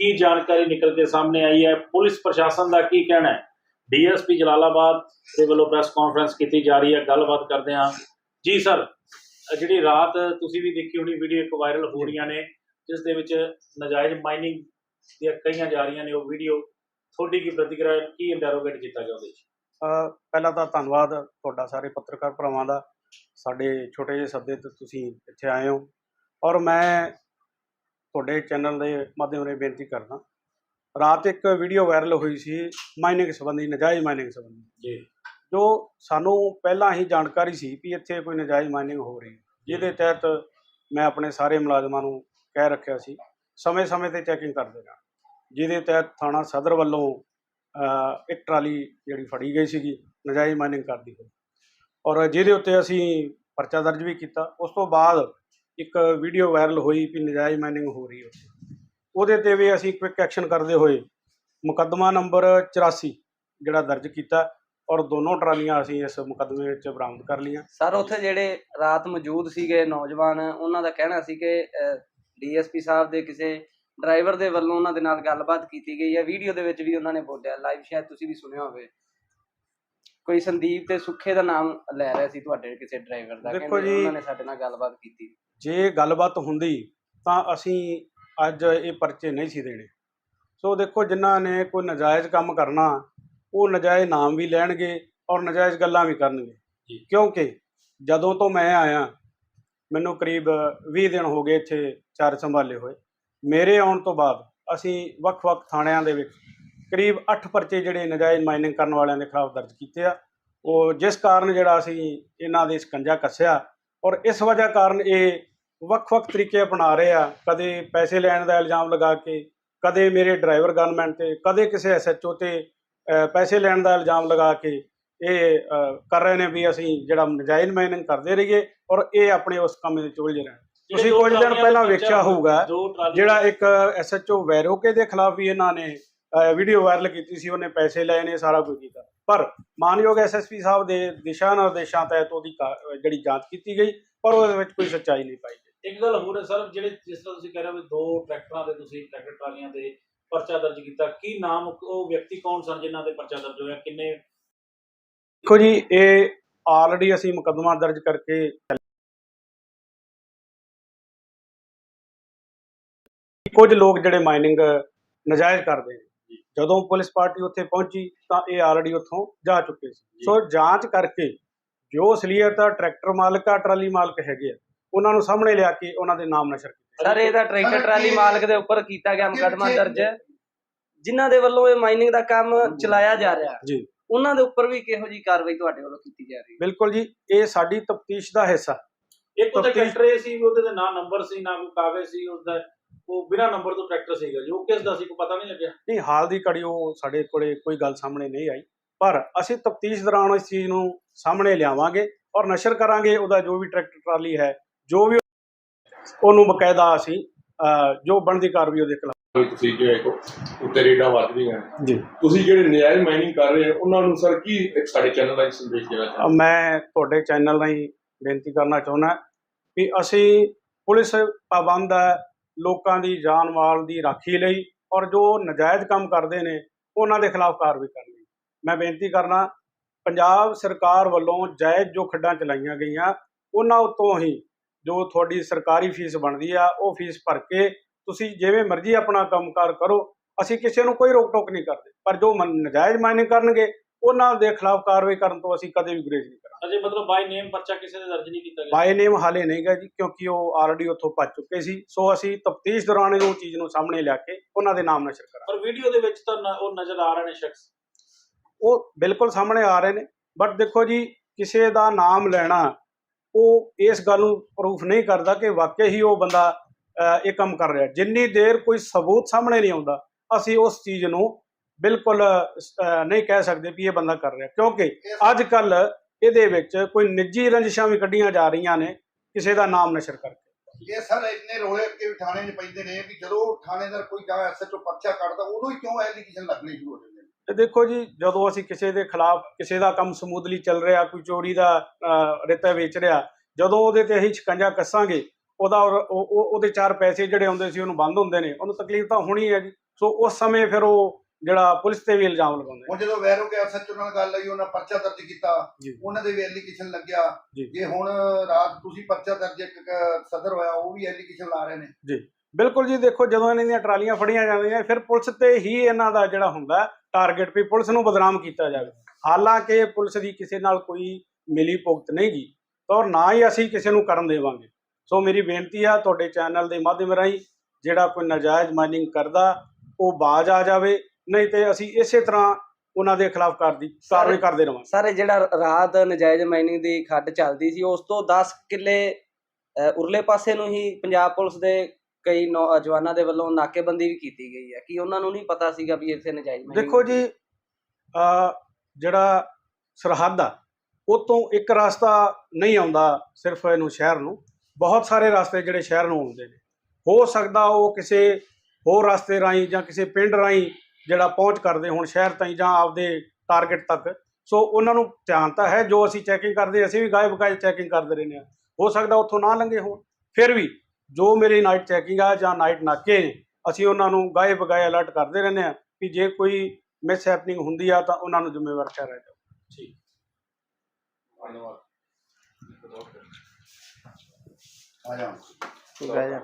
ਕੀ ਜਾਣਕਾਰੀ ਨਿਕਲ ਕੇ ਸਾਹਮਣੇ ਆਈ ਹੈ? ਪੁਲਿਸ ਪ੍ਰਸ਼ਾਸਨ ਦਾ ਕੀ ਕਹਿਣਾ ਹੈ? ਡੀਐਸਪੀ ਜਲਾਲਾਬਾਦ ਦੇ ਵੱਲੋਂ ਪ੍ਰੈਸ ਕਾਨਫਰੰਸ ਕੀਤੀ ਜਾ ਰਹੀ ਹੈ। ਗੱਲਬਾਤ ਕਰਦੇ ਹਾਂ। ਜੀ ਸਰ, ਜਿਹੜੀ ਰਾਤ ਤੁਸੀਂ ਵੀ ਦੇਖੀ ਹੋਣੀ ਵੀਡੀਓ ਇੱਕ ਵਾਇਰਲ ਹੋ ਰਹੀਆਂ ਨੇ, ਜਿਸ ਦੇ ਵਿੱਚ ਨਜਾਇਜ਼ ਮਾਈਨਿੰਗ ਦੀਆਂ ਕਈਆਂ ਜਾ ਰਹੀਆਂ ਨੇ ਉਹ ਵੀਡੀਓ। ਤੁਹਾਡੀ ਕੀ ਪ੍ਰਤੀਕਿਰਿਆ ਕੀ ਇੰਟਰੋਗੇਟ ਕੀਤਾ ਗਿਆ ਜੀ ਪਹਿਲਾਂ ਤਾਂ ਧੰਨਵਾਦ ਤੁਹਾਡਾ ਸਾਰੇ ਪੱਤਰਕਾਰ ਭਰਾਵਾਂ ਦਾ। ਸਾਡੇ ਛੋਟੇ ਜਿਹੇ ਸੱਦੇ ਤੇ ਤੁਸੀਂ ਇੱਥੇ ਆਏ ਹੋ। ਔਰ ਮੈਂ ਤੁਹਾਡੇ ਚੈਨਲ ਦੇ ਮਾਧਿਅਮ ਰਾਹੀਂ ਬੇਨਤੀ ਕਰਦਾ। ਰਾਤ ਇੱਕ ਵੀਡੀਓ ਵਾਇਰਲ ਹੋਈ ਸੀ ਮਾਈਨਿੰਗ ਸੰਬੰਧੀ ਨਜਾਇਜ਼ ਮਾਈਨਿੰਗ ਸੰਬੰਧੀ। ਜੀ। ਜੋ ਸਾਨੂੰ ਪਹਿਲਾਂ ਹੀ ਜਾਣਕਾਰੀ ਸੀ ਵੀ ਇੱਥੇ ਕੋਈ ਨਜਾਇਜ਼ ਮਾਈਨਿੰਗ ਹੋ ਰਹੀ ਹੈ। ਜਿਹਦੇ ਤਹਿਤ ਮੈਂ ਆਪਣੇ ਸਾਰੇ ਮੁਲਾਜ਼ਮਾਂ ਨੂੰ ਕਹਿ ਰੱਖਿਆ ਸੀ ਸਮੇਂ-ਸਮੇਂ ਤੇ ਚੈਕਿੰਗ ਕਰਦੇ ਰਹਿਣਾ ਜਿਹਦੇ ਤਹਿਤ ਥਾਣਾ ਸਦਰ ਵੱਲੋਂ ਇੱਕ ਟਰਾਲੀ ਜਿਹੜੀ ਫੜੀ ਗਈ ਸੀਗੀ ਨਜਾਇਜ਼ ਮਾਈਨਿੰਗ ਕਰਦੀ ਹੋਈ। ਔਰ ਜਿਹਦੇ ਉੱਤੇ ਅਸੀਂ ਪਰਚਾ ਦਰਜ ਵੀ ਕੀਤਾ। ਉਸ ਤੋਂ ਬਾਅਦ ਇੱਕ ਵੀਡੀਓ ਵਾਇਰਲ ਹੋਈ ਵੀ ਨਜਾਇਜ਼ ਮਾਈਨਿੰਗ ਹੋ ਰਹੀ ਹੈ ਉਹਦੇ ਤੇ ਵੀ ਅਸੀਂ ਕੁਇਕ ਐਕਸ਼ਨ ਕਰਦੇ ਹੋਏ ਮੁਕੱਦਮਾ ਨੰਬਰ 84 ਜਿਹੜਾ ਦਰਜ ਕੀਤਾ ਔਰ ਦੋਨੋਂ ਟਰਾਲੀਆਂ ਅਸੀਂ ਇਸ ਮੁਕੱਦਮੇ ਵਿੱਚ ਬਰਾਮਦ ਕਰ ਲਈਆਂ। ਸਰ, ਉੱਥੇ ਜਿਹੜੇ ਰਾਤ ਮੌਜੂਦ ਸੀਗੇ ਨੌਜਵਾਨ, ਉਹਨਾਂ ਦਾ ਕਹਿਣਾ ਸੀ ਕਿ ਡੀਐਸਪੀ ਸਾਹਿਬ ਦੇ ਕਿਸੇ ਡਰਾਈਵਰ ਦੇ ਵੱਲੋਂ ਉਹਨਾਂ ਦੇ ਨਾਲ ਗੱਲਬਾਤ ਕੀਤੀ ਗਈ ਹੈ। ਵੀਡੀਓ ਦੇ ਵਿੱਚ ਵੀ ਉਹਨਾਂ ਨੇ ਬੋਲਿਆ, ਲਾਈਵ ਸ਼ਾਇਦ ਤੁਸੀਂ ਵੀ ਸੁਣਿਆ ਹੋਵੇ। ਕੋਈ ਸੰਦੀਪ ਤੇ ਸੁੱਖੇ ਦਾ ਨਾਮ ਲੈ ਰਿਹਾ ਸੀ ਤੁਹਾਡੇ ਕਿਸੇ ਡਰਾਈਵਰ ਦਾ ਦੇਖੋ ਜੀ, ਉਹਨਾਂ ਨੇ ਸਾਡੇ ਨਾਲ ਗੱਲਬਾਤ ਕੀਤੀ। ਜੇ ਗੱਲਬਾਤ ਹੁੰਦੀ ਤਾਂ ਅਸੀਂ ਅੱਜ ਇਹ ਪਰਚੇ ਨਹੀਂ ਸੀ ਦੇਣੇ। ਸੋ ਦੇਖੋ ਜਿਨ੍ਹਾਂ ਨੇ ਕੋਈ ਨਜਾਇਜ਼ ਕੰਮ ਕਰਨਾ ਉਹ ਨਜਾਇਜ਼ ਨਾਮ ਵੀ ਲੈਣਗੇ ਔਰ ਨਜਾਇਜ਼ ਗੱਲਾਂ ਵੀ ਕਰਨਗੇ। ਕਿਉਂਕਿ ਜਦੋਂ ਤੋਂ ਮੈਂ ਆਇਆ ਮੈਨੂੰ ਕਰੀਬ 20 ਦਿਨ ਹੋ ਗਏ ਇੱਥੇ ਚਾਰ ਸੰਭਾਲੇ ਹੋਏ। ਮੇਰੇ ਆਉਣ ਤੋਂ ਬਾਅਦ ਅਸੀਂ ਵੱਖ-ਵੱਖ ਥਾਣਿਆਂ ਦੇ ਵਿੱਚ ਕਰੀਬ 8 ਪਰਚੇ ਜਿਹੜੇ ਨਜਾਇਜ਼ ਮਾਈਨਿੰਗ ਕਰਨ ਵਾਲਿਆਂ ਦੇ ਖਿਲਾਫ ਦਰਜ ਕੀਤੇ ਆ ਉਹ ਜਿਸ ਕਾਰਨ ਜਿਹੜਾ ਅਸੀਂ ਇਹਨਾਂ ਦੇ ਸਕੰਜਾ ਕੱਸਿਆ ਔਰ ਇਸ ਵਜ੍ਹਾ ਕਾਰਨ ਇਹ ਵੱਖ-ਵੱਖ ਤਰੀਕੇ ਅਪਣਾ ਰਹੇ ਆ ਕਦੇ ਪੈਸੇ ਲੈਣ ਦਾ ਇਲਜ਼ਾਮ ਲਗਾ ਕੇ ਕਦੇ ਮੇਰੇ ਡਰਾਈਵਰ ਗਨਮੈਨ ਤੇ ਕਦੇ ਕਿਸੇ ਐਸਐਚਓ ਤੇ ਪੈਸੇ ਲੈਣ ਦਾ ਇਲਜ਼ਾਮ ਲਗਾ ਕੇ ਇਹ ਕਰ ਰਹੇ ਨੇ ਵੀ ਅਸੀਂ ਜਿਹੜਾ ਨਜਾਇਜ਼ ਮਾਈਨਿੰਗ ਕਰਦੇ ਰਹੀਏ ਔਰ ਇਹ ਆਪਣੇ ਉਸ ਕੰਮ ਵਿੱਚ ਉਲਝ ਰਹੇ ਨੇ। ਤੁਸੀਂ ਕੁਝ ਦਿਨ ਪਹਿਲਾਂ ਵੇਖਿਆ ਹੋਊਗਾ ਦੋ ਜਿਹੜਾ ਇੱਕ ਐਸਐਚਓ ਵੈਰੋਕੇ ਦੇ ਖਿਲਾਫ ਵੀ ਇਹਨਾਂ ਨੇ ਵੀਡੀਓ ਵਾਇਰਲ ਕੀਤੀ ਸੀ ਉਹਨੇ ਪੈਸੇ ਲਏ ਨੇ ਸਾਰਾ ਕੁਝ ਕੀਤਾ। ਪਰ ਮਾਨਯੋਗ ਐਸਐਸਪੀ ਸਾਹਿਬ ਦੇ ਦਿਸ਼ਾ ਨਿਰਦੇਸ਼ਾਂ ਤਹਿਤ ਉਹਦੀ ਜਿਹੜੀ ਜਾਂਚ ਕੀਤੀ ਗਈ ਪਰ ਉਹਦੇ ਵਿੱਚ ਕੋਈ ਸੱਚਾਈ ਨਹੀਂ ਪਾਈ ਗਈ। ਇੱਕ ਗੱਲ ਹੋਰ ਹੈ ਸਰ ਜਿਹੜੇ ਜਿਸ ਤਰ੍ਹਾਂ ਤੁਸੀਂ ਕਹਿ ਰਹੇ ਹੋ ਦੋ ਟਰੈਕਟਰਾਂ ਦੇ ਤੁਸੀਂ ਟਰੈਕਟਰ ਟਰਾਲੀਆਂ ਦੇ ਪਰਚਾ ਦਰਜ ਕੀਤਾ ਕੀ ਨਾਮ ਉਹ ਵਿਅਕਤੀ ਕੌਣ ਸਨ ਜਿਨ੍ਹਾਂ ਦੇ ਪਰਚਾ ਦਰਜ ਹੋਇਆ ਕਿੰਨੇ ਦੇਖੋ ਜੀ ਇਹ ਆਲਰੇਡੀ ਅਸੀਂ ਮੁਕੱਦਮਾ ਦਰਜ ਕਰਕੇ ਕੁਝ ਲੋਕ ਜਿਹੜੇ ਮਾਈਨਿੰਗ ਨਜਾਇਜ਼ ਕਰਦੇ ਨੇ ਜਦੋਂ ਪੁਲਿਸ ਪਾਰਟੀ ਉੱਥੇ ਪਹੁੰਚੀ ਤਾਂ ਇਹ ਆਲਰੇਡੀ ਉੱਥੋਂ ਜਾ ਚੁੱਕੇ ਸੀ। ਸੋ ਜਾਂਚ ਕਰਕੇ ਜੋ ਅਸਲੀਅਤ ਆ ਟਰੈਕਟਰ ਮਾਲਕ ਆ ਟਰਾਲੀ ਮਾਲਕ ਹੈਗੇ ਆ ਉਹਨਾਂ ਨੂੰ ਸਾਹਮਣੇ ਲਿਆ ਕੇ ਉਹਨਾਂ ਦੇ ਨਾਮ ਨਸ਼ਰ ਕੀਤੇ। ਸਰ ਇਹਦਾ ਟਰੈਕਟਰ ਟਰਾਲੀ ਮਾਲਕ ਦੇ ਉੱਪਰ ਕੀਤਾ ਗਿਆ ਮੁਕੱਦਮਾ ਦਰਜ ਜਿਨ੍ਹਾਂ ਦੇ ਵੱਲੋਂ ਇਹ ਮਾਈਨਿੰਗ ਦਾ ਕੰਮ ਚਲਾਇਆ ਜਾ ਰਿਹਾ ਜੀ। ਉਹਨਾਂ ਦੇ ਉੱਪਰ ਵੀ ਕਿਹੋ ਜੀ ਕਾਰਵਾਈ ਤੁਹਾਡੇ ਵੱਲੋਂ ਕੀਤੀ ਜਾ ਰਹੀ ਹੈ? ਬਿਲਕੁਲ ਜੀ ਇਹ ਸਾਡੀ ਤਫਤੀਸ਼ ਦਾ ਹਿੱਸਾ। ਇੱਕ ਉਹਦਾ ਟਰੈਕਟਰ ਇਹ ਸੀ ਉਹਦੇ ਤੇ ਨਾ ਨੰਬਰ ਸੀ ਨਾ ਕੋਈ ਕਾਗਜ਼ ਸੀ ਉਸਦਾ ਉਹ ਬਿਨਾ ਨੰਬਰ ਤੋਂ ਟਰੈਕਟਰ ਸੀਗਾ ਜੀ ਉਹ ਕਿਸ ਦਾ ਸੀ ਕੋਈ ਪਤਾ ਨਹੀਂ ਲੱਗਿਆ? ਨਹੀਂ ਹਾਲ ਦੀ ਘੜੀ ਉਹ ਸਾਡੇ ਕੋਲੇ ਕੋਈ ਗੱਲ ਸਾਹਮਣੇ ਨਹੀਂ ਆਈ ਪਰ ਅਸੀਂ ਤਫਤੀਸ਼ ਦੌਰਾਨ ਇਸ ਚੀਜ਼ ਨੂੰ ਸਾਹਮਣੇ ਲਿਆਵਾਂਗੇ ਔਰ ਨਸ਼ਰ ਕਰਾਂਗੇ ਉਹਦਾ ਜੋ ਵੀ ਟਰੈਕਟਰ ਟਰਾਲੀ ਹੈ ਜੋ ਵੀ ਉਹਨੂੰ ਬਕਾਇਦਾ ਅਸੀਂ ਜੋ ਬਣਦੀ ਕਾਰਵਾਈ ਉਹਦੇ ਖਿਲਾਫ। ਤੁਸੀਂ ਜੋ ਹੈ ਉੱਤੇ ਰੇਡਾਂ ਵੱਧ ਰਹੀਆਂ ਨੇ। ਜੀ। ਤੁਸੀਂ ਜਿਹੜੇ ਨਜਾਇਜ਼ ਮਾਈਨਿੰਗ ਕਰ ਰਹੇ ਹੋ ਉਹਨਾਂ ਨੂੰ ਸਰ ਕੀ ਇੱਕ ਸਾਡੇ ਚੈਨਲ ਦਾ ਸੰਦੇਸ਼ ਦੇਣਾ ਚਾਹੁੰਦੇ ਮੈਂ ਤੁਹਾਡੇ ਚੈਨਲ ਰਾਹੀਂ ਬੇਨਤੀ ਕਰਨਾ ਚਾਹੁੰਦਾ ਕਿ ਅਸੀਂ ਪੁਲਿਸ ਪਾਬੰਦ ਹੈ ਲੋਕਾਂ ਦੀ ਜਾਨ ਮਾਲ ਦੀ ਰਾਖੀ ਲਈ ਔਰ ਜੋ ਨਜਾਇਜ਼ ਕੰਮ ਕਰਦੇ ਨੇ, ਉਹਨਾਂ ਦੇ ਖਿਲਾਫ ਕਾਰਵਾਈ ਕਰਨੀ ਮੈਂ ਬੇਨਤੀ ਕਰਨਾ, ਪੰਜਾਬ ਸਰਕਾਰ ਵੱਲੋਂ ਜਾਇਜ਼ ਜੋ ਖੱਡਾਂ ਚਲਾਈਆਂ ਗਈਆਂ, ਉਹਨਾਂ ਉਤੋਂ ਹੀ ਜੋ ਤੁਹਾਡੀ ਸਰਕਾਰੀ ਫੀਸ ਬਣਦੀ ਆ, ਉਹ ਫੀਸ ਭਰ ਕੇ ਤੁਸੀਂ ਜਿਵੇਂ ਮਰਜ਼ੀ ਆਪਣਾ ਕੰਮਕਾਰ ਕਰੋ, ਅਸੀਂ ਕਿਸੇ ਨੂੰ ਕੋਈ ਰੋਕ ਟੋਕ ਨਹੀਂ ਕਰਦੇ। ਪਰ ਜੋ ਮਨ- ਨਜਾਇਜ਼ ਮਾਈਨਿੰਗ ਕਰਨਗੇ ਉਹਨਾਂ ਦੇ ਖਿਲਾਫ ਕਾਰਵਾਈ ਕਰਨ ਤੋਂ ਅਸੀਂ ਕਦੇ ਵੀ ਗੁਰੇਜ਼ ਨਹੀਂ ਕਰਾਂਗੇ। ਅਜੇ ਮਤਲਬ ਬਾਈ ਨੇਮ ਪਰਚਾ ਕਿਸੇ ਦੇ ਦਰਜ ਨਹੀਂ ਕੀਤਾ ਗਿਆ। ਬਾਈ ਨੇਮ ਹਾਲੇ ਨਹੀਂ ਗਾ ਜੀ ਕਿਉਂਕਿ ਉਹ ਆਲਰੇਡੀ ਉੱਥੋਂ ਭੱਜ ਚੁੱਕੇ ਸੀ। ਸੋ ਅਸੀਂ ਤਫਤੀਸ਼ ਦੌਰਾਨ ਇਹਨੂੰ ਚੀਜ਼ ਨੂੰ ਸਾਹਮਣੇ ਲਿਆ ਕੇ ਉਹਨਾਂ ਦੇ ਨਾਮ ਨਸ਼ਰ ਕਰਾਂਗੇ। ਪਰ ਵੀਡੀਓ ਦੇ ਵਿੱਚ ਤਾਂ ਉਹ ਨਜ਼ਰ ਆ ਰਹੇ ਨੇ ਸ਼ਖਸ। ਉਹ ਬਿਲਕੁਲ ਸਾਹਮਣੇ ਆ ਰਹੇ ਨੇ। ਬਟ ਦੇਖੋ ਜੀ ਕਿਸੇ ਦਾ ਨਾਮ ਲੈਣਾ ਉਹ ਇਸ ਗੱਲ ਨੂੰ ਪ੍ਰੂਫ ਨਹੀਂ ਕਰਦਾ ਕਿ ਵਾਕਈ ਹੀ ਉਹ ਬੰਦਾ ਇਹ ਕੰਮ ਕਰ ਰਿਹਾ। ਜਿੰਨੀ ਦੇਰ ਕੋਈ ਸਬੂਤ ਸਾਹਮਣੇ ਨਹੀਂ ਆਉਂਦਾ ਅਸੀਂ ਉਸ ਚੀਜ਼ ਨੂੰ ਬਿਲਕੁਲ ਨਹੀਂ ਕਹਿ ਸਕਦੇ ਵੀ ਇਹ ਬੰਦਾ ਕਰ ਰਿਹਾ। ਕਿਉਂਕਿ ਅੱਜ ਕੱਲ ਇਹਦੇ ਵਿੱਚ ਕੋਈ ਨਿੱਜੀ ਰੰਜਿਸ਼ਾਂ ਵੀ ਕੱਢੀਆਂ ਜਾ ਰਹੀਆਂ ਨੇ ਕਿਸੇ ਦਾ ਨਾਮ ਨਸ਼ਰ ਕਰਕੇ। ਇਹ ਸਰ ਇੰਨੇ ਰੋਲੇ ਵੀ ਥਾਣੇ 'ਚ ਪੈਂਦੇ ਨੇ ਵੀ ਜਦੋਂ ਥਾਣੇਦਾਰ ਕੋਈ ਜਾਂ ਐਸਐਚਓ ਪਰਚਾ ਕੱਢਦਾ ਉਦੋਂ ਹੀ ਕਿਉਂ ਐਲੀਗੇਸ਼ਨ ਲੱਗਣੇ ਸ਼ੁਰੂ ਹੋ ਜਾਂਦੇ ਨੇ ਤੇ ਦੇਖੋ ਜੀ ਜਦੋਂ ਅਸੀਂ ਕਿਸੇ ਦੇ ਖਿਲਾਫ ਕਿਸੇ ਦਾ ਕੰਮ ਸਮੂਥਲੀ ਚੱਲ ਰਿਹਾ ਕੋਈ ਚੋਰੀ ਦਾ ਰੇਤਾ ਵੇਚ ਰਿਹਾ ਜਦੋਂ ਉਹਦੇ ਤੇ ਅਸੀਂ ਸ਼ਿਕੰਜਾ ਕੱਸਾਂਗੇ ਉਹਦਾ ਉਹਦੇ ਚਾਰ ਪੈਸੇ ਜਿਹੜੇ ਆਉਂਦੇ ਸੀ ਉਹਨੂੰ ਬੰਦ ਹੁੰਦੇ ਨੇ ਉਹਨੂੰ ਤਕਲੀਫ ਤਾਂ ਹੋਣੀ ਹੈ ਜੀ। ਸੋ ਉਸ ਸਮੇਂ ਫਿਰ ਉਹ ਜਿਹੜਾ ਪੁਲਿਸ ਤੇ ਵੀ ਇਲਜ਼ਾਮ ਲਗਾਉਂਦੇ ਹੁਣ ਜਦੋਂ ਵੈਰੋ ਕੇ ਸੱਚ ਨਾਲ ਗੱਲ ਆਈ ਉਹਨਾਂ ਪਰਚਾ ਦਰਜ ਕੀਤਾ। ਜੀ। ਉਹਨਾਂ ਦੇ ਵੀ ਐਲੀਗੇਸ਼ਨ ਲੱਗਿਆ। ਜੀ। ਜੇ ਹੁਣ ਰਾਤ ਤੁਸੀਂ ਪਰਚਾ ਦਰਜ ਇੱਕ ਕ- ਸਦਰ ਹੋਇਆ ਉਹ ਵੀ ਐਲੀਗੇਸ਼ਨ ਲਾ ਰਹੇ ਨੇ। ਬਿਲਕੁਲ ਜੀ ਦੇਖੋ ਜਦੋਂ ਇਹਨਾਂ ਦੀਆਂ ਟਰਾਲੀਆਂ ਫੜੀਆਂ ਜਾਂਦੀਆਂ ਫਿਰ ਪੁਲਿਸ ਤੇ ਹੀ ਇਹਨਾਂ ਦਾ ਜਿਹੜਾ ਹੁੰਦਾ ਟਾਰਗੇਟ ਵੀ ਪੁਲਿਸ ਨੂੰ ਬਦਨਾਮ ਕੀਤਾ ਜਾਵੇ। ਹਾਲਾਂਕਿ ਪੁਲਿਸ ਦੀ ਕਿਸੇ ਨਾਲ ਕੋਈ ਮਿਲੀ ਭੁਗਤ ਨਹੀਂ ਗੀ ਔਰ ਨਾ ਹੀ ਅਸੀਂ ਕਿਸੇ ਨੂੰ ਕਰਨ ਦੇਵਾਂਗੇ। ਸੋ ਮੇਰੀ ਬੇਨਤੀ ਆ ਤੁਹਾਡੇ ਚੈਨਲ ਦੇ ਮਾਧਿਅਮ ਰਾਹੀਂ ਜਿਹੜਾ ਕੋਈ ਨਾਜਾਇਜ਼ ਮਾਈਨਿੰਗ ਕਰਦਾ ਉਹ ਬਾਜ਼ ਆ ਜਾਵੇ। ਨਹੀਂ ਤੇ ਅਸੀਂ ਇਸੇ ਤਰ੍ਹਾਂ ਉਹਨਾਂ ਦੇ ਖਿਲਾਫ ਕਰਦੀ ਕਾਰਵਾਈ ਕਰਦੇ ਰਵਾਂਗੇ। ਸਰ ਜਿਹੜਾ ਰਾਤ ਨਜਾਇਜ਼ ਮਾਈਨਿੰਗ ਦੀ ਖੱਡ ਚੱਲਦੀ ਸੀ ਉਸ ਤੋਂ 10 ਕਿੱਲੇ ਉਰਲੇ ਪਾਸੇ ਨੂੰ ਹੀ ਪੰਜਾਬ ਪੁਲਿਸ ਦੇ ਕਈ ਨੌਜਵਾਨਾਂ ਦੇ ਵੱਲੋਂ ਨਾਕੇਬੰਦੀ ਵੀ ਕੀਤੀ ਗਈ ਹੈ। ਕਿ ਉਹਨਾਂ ਨੂੰ ਨਹੀਂ ਪਤਾ ਸੀਗਾ ਵੀ ਇੱਥੇ ਨਜਾਇਜ਼ mining ਦੇਖੋ ਜੀ ਜਿਹੜਾ ਸਰਹੱਦ ਆ ਉਹ ਤੋਂ ਇੱਕ ਰਸਤਾ ਨਹੀਂ ਆਉਂਦਾ ਸਿਰਫ ਇਹਨੂੰ ਸ਼ਹਿਰ ਨੂੰ। ਬਹੁਤ ਸਾਰੇ ਰਸਤੇ ਜਿਹੜੇ ਸ਼ਹਿਰ ਨੂੰ ਆਉਂਦੇ ਨੇ। ਹੋ ਸਕਦਾ ਉਹ ਕਿਸੇ ਹੋਰ ਰਸਤੇ ਰਾਹੀਂ ਜਾਂ ਕਿਸੇ ਪਿੰਡ ਰਾਹੀਂ ਜਿਹੜਾ ਪਹੁੰਚ ਕਰਦੇ ਹੁਣ ਸ਼ਹਿਰ ਤਾਈਂ ਜਾਂ ਆਪਦੇ ਟਾਰਗੇਟ ਤੱਕ। ਸੋ ਉਹਨਾਂ ਨੂੰ ਧਿਆਨ ਤਾਂ ਹੈ ਜੋ ਅਸੀਂ ਚੈਕਿੰਗ ਕਰਦੇ ਅਸੀਂ ਵੀ ਗਾਇਬ ਗਾਇਬ ਚੈਕਿੰਗ ਕਰਦੇ ਰਹਿੰਦੇ ਹਾਂ। ਹੋ ਸਕਦਾ ਉੱਥੋਂ ਨਾ ਲੰਘੇ ਹੋਣ। ਫਿਰ ਵੀ ਜੋ ਮੇਰੀ ਨਾਈਟ ਚੈਕਿੰਗ ਆ ਜਾਂ ਨਾਈਟ ਨਾਕੇ ਨੇ ਅਸੀਂ ਉਹਨਾਂ ਨੂੰ ਗਾਇਬ ਬਗਾਏ ਅਲਰਟ ਕਰਦੇ ਰਹਿੰਦੇ ਹਾਂ ਕਿ ਜੇ ਕੋਈ ਮਿਸ ਹੈਪਨਿੰਗ ਹੁੰਦੀ ਆ ਤਾਂ ਉਹਨਾਂ ਨੂੰ ਜ਼ਿੰਮੇਵਾਰ ਠਹਿਰਾਇਆ ਜਾਵੇ। ਧੰਨਵਾਦ। ਆ ਜਾਓ। ਠੀਕ ਹੈ ਜੀ